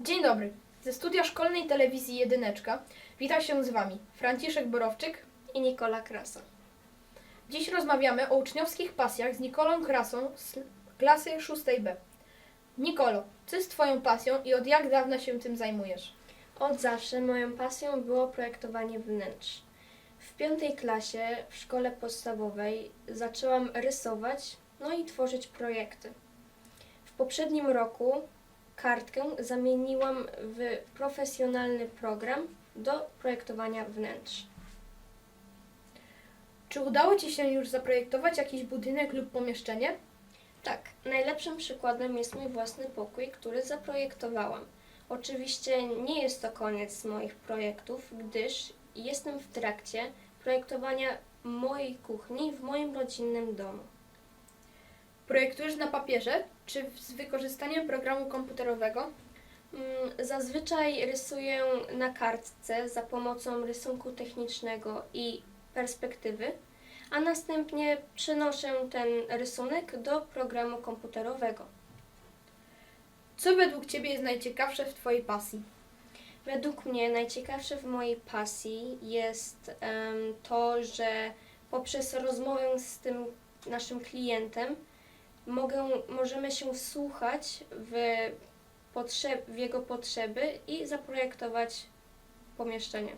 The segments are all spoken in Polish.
Dzień dobry. Ze studia szkolnej telewizji Jedyneczka witam się z Wami Franciszek Borowczyk i Nikola Krasa. Dziś rozmawiamy o uczniowskich pasjach z Nikolą Krasą z klasy 6B. Nikolo, co jest Twoją pasją i od jak dawna się tym zajmujesz? Od zawsze moją pasją było projektowanie wnętrz. W piątej klasie w szkole podstawowej zaczęłam rysować no i tworzyć projekty. W poprzednim roku kartkę zamieniłam w profesjonalny program do projektowania wnętrz. Czy udało Ci się już zaprojektować jakiś budynek lub pomieszczenie? Tak, najlepszym przykładem jest mój własny pokój, który zaprojektowałam. Oczywiście nie jest to koniec moich projektów, gdyż jestem w trakcie projektowania mojej kuchni w moim rodzinnym domu. Projektujesz na papierze czy z wykorzystaniem programu komputerowego? Mm, Zazwyczaj rysuję na kartce za pomocą rysunku technicznego i perspektywy, a następnie przenoszę ten rysunek do programu komputerowego. Co według Ciebie jest najciekawsze w Twojej pasji? Według mnie najciekawsze w mojej pasji jest to, że poprzez rozmowę z tym naszym klientem mogę, możemy się wsłuchać w, potrzeb, w jego potrzeby i zaprojektować pomieszczenie.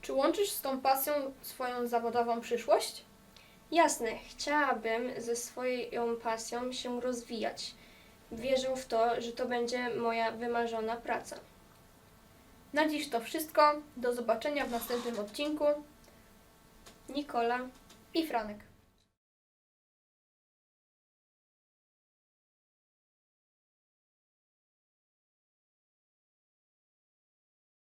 Czy łączysz z tą pasją swoją zawodową przyszłość? Jasne, chciałabym ze swoją pasją się rozwijać. Wierzę w to, że to będzie moja wymarzona praca. Na dziś to wszystko. Do zobaczenia w następnym odcinku. Nikola I Franek.